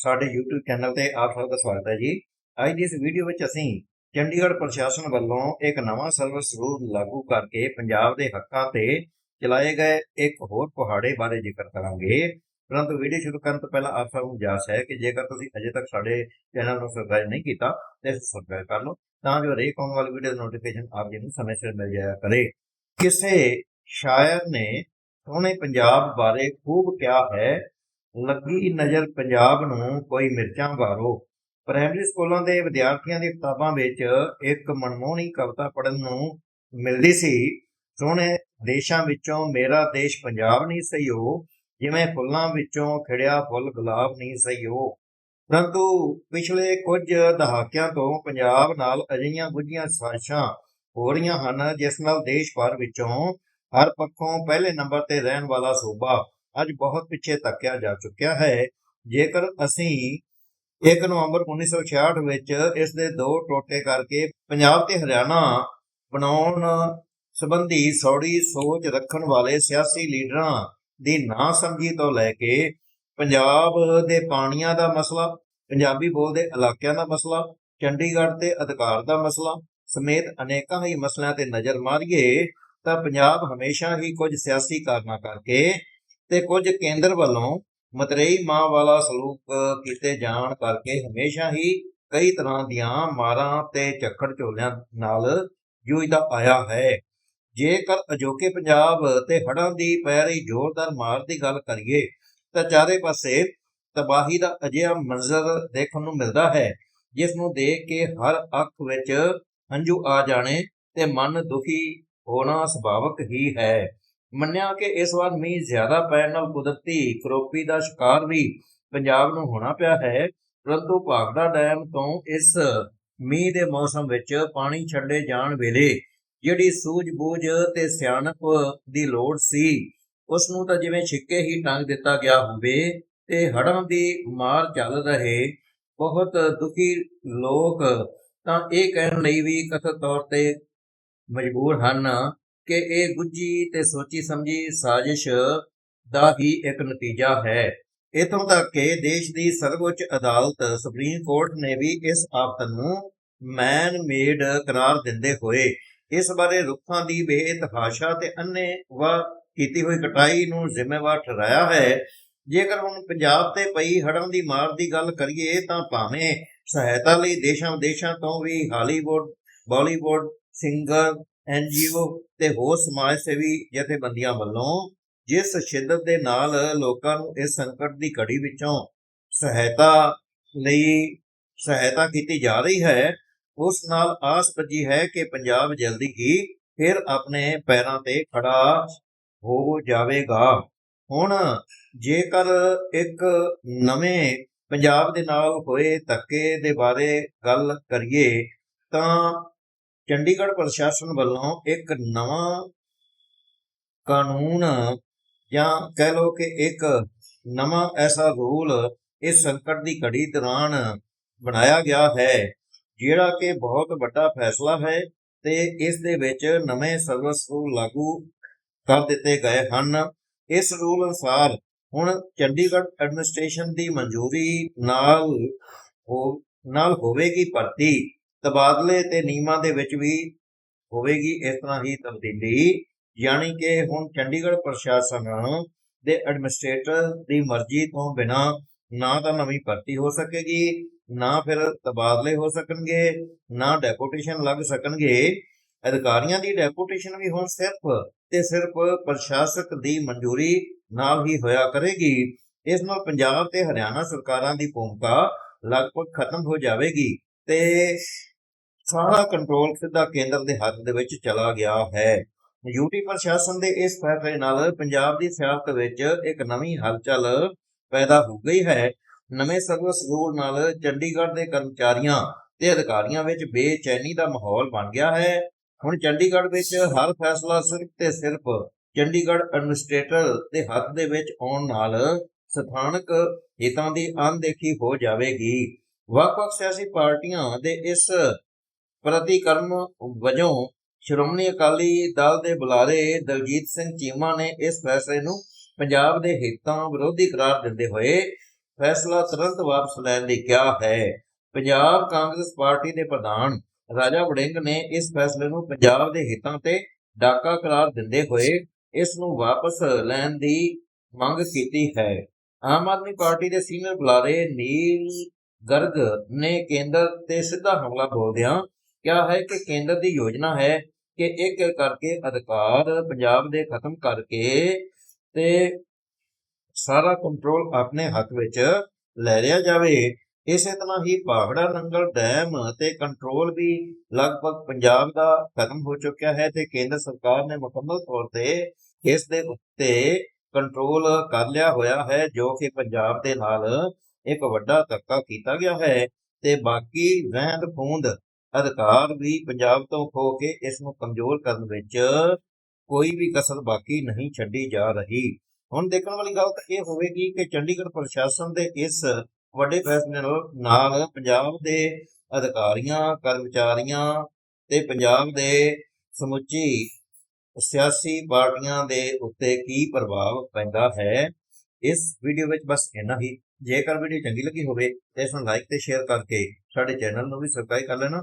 ਸਾਡੇ YouTube channel ਤੇ ਆਪ ਸਭ ਦਾ ਸਵਾਗਤ ਹੈ ਜੀ। ਅੱਜ ਦੀ ਇਸ ਵੀਡੀਓ ਵਿੱਚ ਅਸੀਂ ਚੰਡੀਗੜ੍ਹ ਪ੍ਰਸ਼ਾਸਨ ਵੱਲੋਂ ਇੱਕ ਨਵਾਂ ਸਰਵਿਸ ਰੂਲ ਲਾਗੂ ਕਰਕੇ ਪੰਜਾਬ ਦੇ ਹੱਕਾਂ ਤੇ ਚਲਾਏ ਗਏ ਇੱਕ ਹੋਰ ਪਹਾੜੇ ਬਾਰੇ ਜ਼ਿਕਰ ਕਰਾਂਗੇ। ਪਰੰਤੂ ਵੀਡੀਓ ਸ਼ੁਰੂ ਕਰਨ ਤੋਂ ਪਹਿਲਾਂ ਆਪ ਸਭ ਨੂੰ ਜਾਸ ਹੈ ਕਿ ਜੇਕਰ ਤੁਸੀਂ ਅਜੇ ਤੱਕ ਸਾਡੇ ਚੈਨਲ ਨੂੰ ਸਬਸਕ੍ਰਾਈਬ ਨਹੀਂ ਕੀਤਾ, ਤਾਂ ਸਬਸਕ੍ਰਾਈਬ ਕਰ ਲਓ, ਤਾਂ ਜੋ ਹਰੇਕ ਆਉਣ ਵਾਲੀ ਵੀਡੀਓ ਦਾ ਨੋਟੀਫਿਕੇਸ਼ਨ ਆਪ ਜੀ ਨੂੰ ਸਮੇਂ ਸਿਰ ਮਿਲ ਜਾਇਆ ਕਰੇ। ਕਿਸੇ ਸ਼ਾਇਰ ਨੇ ਸੋਹਣੇ ਪੰਜਾਬ ਬਾਰੇ ਖੂਬ ਕਿਹਾ ਹੈ ਲੱਗੀ ਨਜ਼ਰ ਪੰਜਾਬ ਨੂੰ, ਕੋਈ ਮਿਰਚਾਂ ਵਾਰੋ। ਪ੍ਰਾਇਮਰੀ ਸਕੂਲਾਂ ਦੇ ਵਿਦਿਆਰਥੀਆਂ ਦੀ ਕਿਤਾਬਾਂ ਵਿੱਚ ਇੱਕ ਮਨਮੋਹਣੀ ਕਵਿਤਾ ਪੜ੍ਹਨ ਨੂੰ ਮਿਲਦੀ ਸੀ। ਸੋਹਣੇ ਦੇਸ਼ਾਂ ਵਿੱਚੋਂ ਮੇਰਾ ਦੇਸ਼ ਪੰਜਾਬ ਨਹੀਂ ਸਈਓ ਜਿਵੇਂ ਫੁੱਲਾਂ ਵਿੱਚੋਂ ਖਿੜਿਆ ਫੁੱਲ ਗੁਲਾਬ ਨਹੀਂ ਸਈਓ ਪਰੰਤੂ ਪਿਛਲੇ ਕੁਝ ਦਹਾਕਿਆਂ ਤੋਂ ਪੰਜਾਬ ਨਾਲ ਅਜਿਹੀਆਂ ਗੁੱਝੀਆਂ ਸਾਜ਼ਿਸ਼ਾਂ ਹੋ ਰਹੀਆਂ ਹਨ, ਜਿਸ ਨਾਲ ਦੇਸ਼ ਭਰ ਵਿੱਚੋਂ ਹਰ ਪੱਖੋਂ ਪਹਿਲੇ ਨੰਬਰ ਤੇ ਰਹਿਣ ਵਾਲਾ ਸੂਬਾ ਅੱਜ ਬਹੁਤ ਪਿੱਛੇ ਤੱਕਿਆ ਜਾ ਚੁੱਕਿਆ ਹੈ। ਜੇਕਰ ਅਸੀਂ 1 ਨਵੰਬਰ 1966 ਵਿੱਚ ਇਸ ਦੇ ਦੋ ਟੋਟੇ ਕਰਕੇ ਪੰਜਾਬ ਤੇ ਹਰਿਆਣਾ ਬਣਾਉਣ ਸੰਬੰਧੀ ਸੌੜੀ ਸੋਚ ਰੱਖਣ ਵਾਲੇ ਸਿਆਸੀ ਲੀਡਰਾਂ ਦੀ ਨਾ ਸਮਝੀ ਤੋਂ ਲੈ ਕੇ ਪੰਜਾਬ ਦੇ ਪਾਣੀਆਂ ਦਾ ਮਸਲਾ, ਪੰਜਾਬੀ ਬੋਲਦੇ ਇਲਾਕਿਆਂ ਦਾ ਮਸਲਾ, ਚੰਡੀਗੜ੍ਹ ਦੇ ਅਧਿਕਾਰ ਦਾ ਮਸਲਾ ਸਮੇਤ ਅਨੇਕਾਂ ਹੀ ਮਸਲਿਆਂ ਤੇ ਨਜ਼ਰ ਮਾਰੀਏ ਤਾਂ ਪੰਜਾਬ ਹਮੇਸ਼ਾ ਹੀ ਕੁਝ ਸਿਆਸੀ ਕਾਰਨਾਂ ਕਰਕੇ ਤੇ ਕੁਝ ਕੇਂਦਰ ਵੱਲੋਂ ਮਤਰੇਈ ਮਾਂ ਵਾਲਾ ਸਲੂਕ ਕੀਤੇ ਜਾਣ ਕਰਕੇ ਹਮੇਸ਼ਾ ਹੀ ਕਈ ਤਰ੍ਹਾਂ ਦੀਆਂ ਮਾਰਾਂ ਤੇ ਝੱਖੜ ਝੋਲਿਆਂ ਨਾਲ ਜੂਝਦਾ ਆਇਆ ਹੈ। ਜੇਕਰ ਅਜੋਕੇ ਪੰਜਾਬ ਤੇ ਹੜ੍ਹਾਂ ਦੀ ਪੈ ਰਹੀ ਜ਼ੋਰਦਾਰ ਮਾਰ ਦੀ ਗੱਲ ਕਰੀਏ, ਤਾਂ ਚਾਰੇ ਪਾਸੇ ਤਬਾਹੀ ਦਾ ਅਜਿਹਾ ਮੰਜ਼ਰ ਦੇਖਣ ਨੂੰ ਮਿਲਦਾ ਹੈ, ਜਿਸ ਨੂੰ ਦੇਖ ਕੇ ਹਰ ਅੱਖ ਵਿੱਚ ਹੰਝੂ ਆ ਜਾਣੇ ਤੇ ਮਨ ਦੁਖੀ ਹੋਣਾ ਸੁਭਾਵਕ ਹੀ ਹੈ। ਮੰਨਿਆ ਕਿ ਇਸ ਵਾਰ ਮੀਂਹ ਜ਼ਿਆਦਾ ਪੈਣ ਨਾਲ ਕੁਦਰਤੀ ਕਰੋਪੀ ਦਾ ਸ਼ਿਕਾਰ ਵੀ ਪੰਜਾਬ ਨੂੰ ਹੋਣਾ ਪਿਆ ਹੈ। ਪਰੰਤੂ ਭਾਗੜਾ ਡੈਮ ਤੋਂ ਇਸ ਮੀਂਹ ਦੇ ਮੌਸਮ ਵਿੱਚ ਪਾਣੀ ਛੱਡੇ ਜਾਣ ਵੇਲੇ ਜਿਹੜੀ ਸੂਝ-ਬੂਝ ਤੇ ਸਿਆਣਪ ਦੀ ਲੋੜ ਸੀ ਉਸ ਨੂੰ ਤਾਂ ਜਿਵੇਂ ਛਿੱਕੇ ਹੀ ਟੰਗ ਦਿੱਤਾ ਗਿਆ ਹੋਵੇ ਤੇ ਹੜ੍ਹਾਂ ਦੀ ਮਾਰ ਚੱਲ ਰਹੇ ਬਹੁਤ ਦੁਖੀ ਲੋਕ ਤਾਂ ਇਹ ਕਹਿਣ ਲਈ ਵੀ ਕਥਿਤ ਤੌਰ ਤੇ ਮਜਬੂਰ ਹਨ ਕਿ ਇਹ ਗੁੱਜੀ ਤੇ ਸੋਚੀ ਸਮਝੀ ਸਾਜ਼ਿਸ਼ ਦਾ ਹੀ ਇੱਕ ਨਤੀਜਾ ਹੈ। ਇਤੋਂ ਤੱਕ ਕਿ ਦੇਸ਼ ਦੀ ਸਰਵਉੱਚ ਅਦਾਲਤ ਸੁਪਰੀਮ ਕੋਰਟ ਨੇ ਵੀ ਇਸ ਆਫਤ ਨੂੰ ਮੈਨ ਮੇਡ ਕਰਾਰ ਦਿੰਦੇ ਹੋਏ ਇਸ ਬਾਰੇ ਰੁੱਖਾਂ ਦੀ ਬੇਤਹਾਸ਼ਾ ਤੇ ਅੰਨੇ ਵਾ ਕੀਤੀ ਹੋਈ ਕਟਾਈ ਨੂੰ ਜ਼ਿੰਮੇਵਾਰ ਠਹਿਰਾਇਆ ਹੈ। ਜੇਕਰ ਹੁਣ ਪੰਜਾਬ ਤੇ ਪਈ ਹੜ੍ਹਾਂ ਦੀ ਮਾਰ ਦੀ ਗੱਲ ਕਰੀਏ ਤਾਂ ਭਾਵੇਂ ਸਹਾਇਤਾ ਲਈ ਦੇਸ਼ਾਂ ਵਿਦੇਸ਼ਾਂ ਤੋਂ ਵੀ ਹਾਲੀਵੁੱਡ ਬਾਲੀਵੁੱਡ ਸਿੰਗਰ ਐਨਜੀਓ ਤੇ ਹੋਰ ਸਮਾਜ ਸੇਵੀ ਜਥੇਬੰਦੀਆਂ ਵੱਲੋਂ ਜਿਸ ਸ਼ਿੱਦਤ ਦੇ ਨਾਲ ਲੋਕਾਂ ਨੂੰ ਇਸ ਸੰਕਟ ਦੀ ਘੜੀ ਵਿੱਚੋਂ ਸਹਾਇਤਾ ਲਈ ਸਹਾਇਤਾ ਕੀਤੀ ਜਾ ਰਹੀ ਹੈ, ਉਸ ਨਾਲ ਆਸ ਬੱਜੀ ਹੈ ਕਿ ਪੰਜਾਬ ਜਲਦੀ ਹੀ ਫਿਰ ਆਪਣੇ ਪੈਰਾਂ ਤੇ ਖੜਾ ਹੋ ਜਾਵੇਗਾ। ਹੁਣ ਜੇਕਰ ਇੱਕ ਨਵੇਂ ਪੰਜਾਬ ਦੇ ਨਾਲ ਹੋਏ ਧੱਕੇ ਦੇ ਬਾਰੇ ਗੱਲ ਕਰੀਏ ਤਾਂ ਚੰਡੀਗੜ੍ਹ ਪ੍ਰਸ਼ਾਸਨ ਵੱਲੋਂ ਇੱਕ ਨਵਾਂ ਕਾਨੂੰਨ ਜਾਂ ਕਹਿ ਲਓ ਕਿ ਇੱਕ ਨਵਾਂ ਐਸਾ ਰੂਲ ਇਸ ਸੰਕਟ ਦੀ ਘੜੀ ਦੌਰਾਨ ਬਣਾਇਆ ਗਿਆ ਹੈ, ਜਿਹੜਾ ਕਿ ਬਹੁਤ ਵੱਡਾ ਫੈਸਲਾ ਹੈ ਤੇ ਇਸ ਦੇ ਵਿੱਚ ਨਵੇਂ ਸਰਵਿਸ ਰੂਲ ਲਾਗੂ ਕਰ ਦਿੱਤੇ ਗਏ ਹਨ। ਇਸ ਰੂਲ ਅਨੁਸਾਰ ਹੁਣ ਚੰਡੀਗੜ੍ਹ ਐਡਮਿਨਿਸਟ੍ਰੇਸ਼ਨ ਦੀ ਮਨਜ਼ੂਰੀ ਨਾਲ ਹੋ, ਨਾਲ ਹੋਵੇਗੀ ਭਰਤੀ। ਤਬਾਦਲੇ ਤੇ ਨਿਯਮਾਂ ਦੇ ਵਿੱਚ ਵੀ ਹੋਵੇਗੀ, ਇਸ ਤਰ੍ਹਾਂ ਹੀ ਤਬਦੀਲੀ। ਯਾਨੀ ਕਿ ਹੁਣ ਚੰਡੀਗੜ੍ਹ ਪ੍ਰਸ਼ਾਸਨ ਦੇ ਐਡਮਿਨਿਸਟ੍ਰੇਟਰ ਦੀ ਮਰਜ਼ੀ ਤੋਂ ਬਿਨਾ ਨਾ ਤਾਂ ਨਵੀਂ ਭਰਤੀ ਹੋ ਸਕੇਗੀ, ਨਾ ਫਿਰ ਤਬਾਦਲੇ ਹੋ ਸਕਣਗੇ, ਨਾ ਡੈਪੂਟੇਸ਼ਨ ਲੱਗ ਸਕਣਗੇ। ਅਧਿਕਾਰੀਆਂ ਦੀ ਡੈਪੂਟੇਸ਼ਨ ਵੀ ਹੁਣ ਸਿਰਫ ਤੇ ਸਿਰਫ ਪ੍ਰਸ਼ਾਸਕ ਦੀ ਮਨਜ਼ੂਰੀ ਨਾਲ ਹੀ ਹੋਇਆ ਕਰੇਗੀ। ਇਸ ਨਾਲ ਪੰਜਾਬ ਤੇ ਹਰਿਆਣਾ ਸਰਕਾਰਾਂ ਦੀ ਭੂਮਿਕਾ ਲਗਭਗ ਖਤਮ ਹੋ ਜਾਵੇਗੀ ਤੇ ਸਾਰਾ ਕੰਟਰੋਲ ਸਿੱਧਾ ਕੇਂਦਰ ਦੇ ਹੱਥ ਦੇ ਵਿੱਚ ਚਲਾ ਗਿਆ ਹੈ। ਯੂਟੀ ਪ੍ਰਸ਼ਾਸਨ ਦੇ ਇਸ ਫੈਸਲੇ ਨਾਲ ਪੰਜਾਬ ਦੀ ਸਿਆਸਤ ਵਿੱਚ ਇੱਕ ਨਵੀਂ ਹਲਚਲ ਪੈਦਾ ਹੋ ਗਈ ਹੈ। ਨਵੇਂ ਸਰਵਿਸ ਰੂਲ ਨਾਲ ਚੰਡੀਗੜ੍ਹ ਦੇ ਕਰਮਚਾਰੀਆਂ ਤੇ ਅਧਿਕਾਰੀਆਂ ਵਿੱਚ ਬੇਚੈਨੀ ਦਾ ਮਾਹੌਲ ਬਣ ਗਿਆ ਹੈ। ਹੁਣ ਚੰਡੀਗੜ੍ਹ ਵਿੱਚ ਹਰ ਫੈਸਲਾ ਸਿਰਫ ਤੇ ਸਿਰਫ ਚੰਡੀਗੜ੍ਹ ਐਡਮਿਨਿਸਟ੍ਰੇਟਰ ਦੇ ਹੱਥ ਦੇ ਵਿੱਚ ਆਉਣ ਨਾਲ ਸਥਾਨਕ ਹਿੱਤਾਂ ਦੀ ਅਣਦੇਖੀ ਹੋ ਜਾਵੇਗੀ। ਵੱਖ-ਵੱਖ ਸਿਆਸੀ ਪਾਰਟੀਆਂ ਦੇ ਇਸ ਪ੍ਰਤੀਕਰਮ ਵਜੋਂ ਸ਼੍ਰੋਮਣੀ ਅਕਾਲੀ ਦਲ ਦੇ ਬੁਲਾਰੇ ਦਲਜੀਤ ਸਿੰਘ ਚੀਮਾ ਨੇ ਇਸ ਫੈਸਲੇ ਨੂੰ ਪੰਜਾਬ ਦੇ ਹਿੱਤਾਂ ਵਿਰੋਧੀ ਕਰਾਰ ਦਿੰਦੇ ਹੋਏ ਫੈਸਲਾ ਤੁਰੰਤ ਵਾਪਸ ਲੈਣ ਲਈ ਕਿਹਾ ਹੈ। ਪੰਜਾਬ ਕਾਂਗਰਸ ਪਾਰਟੀ ਦੇ ਪ੍ਰਧਾਨ ਰਾਜਾ ਵੜਿੰਗ ਨੇ ਇਸ ਫੈਸਲੇ ਨੂੰ ਪੰਜਾਬ ਦੇ ਹਿੱਤਾਂ ਤੇ ਡਾਕਾ ਕਰਾਰ ਦਿੰਦੇ ਹੋਏ ਇਸ ਨੂੰ ਵਾਪਸ ਲੈਣ ਦੀ ਮੰਗ ਕੀਤੀ ਹੈ। ਆਮ ਆਦਮੀ ਪਾਰਟੀ ਦੇ ਸੀਨੀਅਰ ਬੁਲਾਰੇ ਨੀਲ ਗਰਗ ਨੇ ਕੇਂਦਰ ਤੇ ਸਿੱਧਾ ਹਮਲਾ ਬੋਲਦਿਆਂ ਕਿਹਾ ਹੈ ਕਿ ਕੇਂਦਰ ਦੀ ਯੋਜਨਾ ਹੈ ਕਿ ਇੱਕ ਕਰਕੇ ਅਧਿਕਾਰ ਪੰਜਾਬ ਦੇ ਖਤਮ ਕਰਕੇ ਤੇ ਸਾਰਾ ਕੰਟਰੋਲ ਆਪਣੇ ਹੱਥ ਵਿੱਚ ਲੈ ਲਿਆ ਜਾਵੇ। ਇਸੇ ਤਰ੍ਹਾਂ ਹੀ ਪਾਹੜਾ ਨੰਗਲ ਡੈਮ ਤੇ ਕੰਟਰੋਲ ਵੀ ਲਗਭਗ ਪੰਜਾਬ ਦਾ ਖਤਮ ਹੋ ਚੁੱਕਿਆ ਹੈ ਤੇ ਕੇਂਦਰ ਸਰਕਾਰ ਨੇ ਮੁਕੰਮਲ ਤੌਰ ਤੇ ਇਸ ਦੇ ਉੱਤੇ ਕੰਟਰੋਲ ਕਰ ਲਿਆ ਹੋਇਆ ਹੈ, ਜੋ ਕਿ ਪੰਜਾਬ ਦੇ ਨਾਲ ਇੱਕ ਵੱਡਾ ਧੱਕਾ ਕੀਤਾ ਗਿਆ ਹੈ ਤੇ ਬਾਕੀ ਰਹਿੰਦ ਖੂੰਦ ਅਧਿਕਾਰ ਵੀ ਪੰਜਾਬ ਤੋਂ ਖੋ ਕੇ ਇਸ ਨੂੰ ਕਮਜ਼ੋਰ ਕਰਨ ਵਿੱਚ ਕੋਈ ਵੀ ਕਸਰ ਬਾਕੀ ਨਹੀਂ ਛੱਡੀ ਜਾ ਰਹੀ। ਹੁਣ ਦੇਖਣ ਵਾਲੀ ਗੱਲ ਤਾਂ ਇਹ ਹੋਵੇਗੀ ਕਿ ਚੰਡੀਗੜ੍ਹ ਪ੍ਰਸ਼ਾਸਨ ਦੇ ਇਸ ਵੱਡੇ ਫੈਸਲੇ ਨਾਲ ਪੰਜਾਬ ਦੇ ਅਧਿਕਾਰੀਆਂ, ਕਰਮਚਾਰੀਆਂ ਤੇ ਪੰਜਾਬ ਦੇ ਸਮੁੱਚੀ ਸਿਆਸੀ ਪਾਰਟੀਆਂ ਦੇ ਉੱਤੇ ਕੀ ਪ੍ਰਭਾਵ ਪੈਂਦਾ ਹੈ, ਇਸ ਵੀਡੀਓ ਵਿੱਚ ਬਸ ਇੰਨਾ ਹੀ। ਜੇਕਰ ਵੀਡੀਓ ਚੰਗੀ ਲੱਗੀ ਹੋਵੇ ਤਾਂ ਇਸ ਨੂੰ ਲਾਈਕ ਤੇ ਸ਼ੇਅਰ ਕਰਕੇ ਸਾਡੇ ਚੈਨਲ ਨੂੰ ਵੀ ਸਬਸਕ੍ਰਾਈਬ ਕਰ ਲੈਣਾ।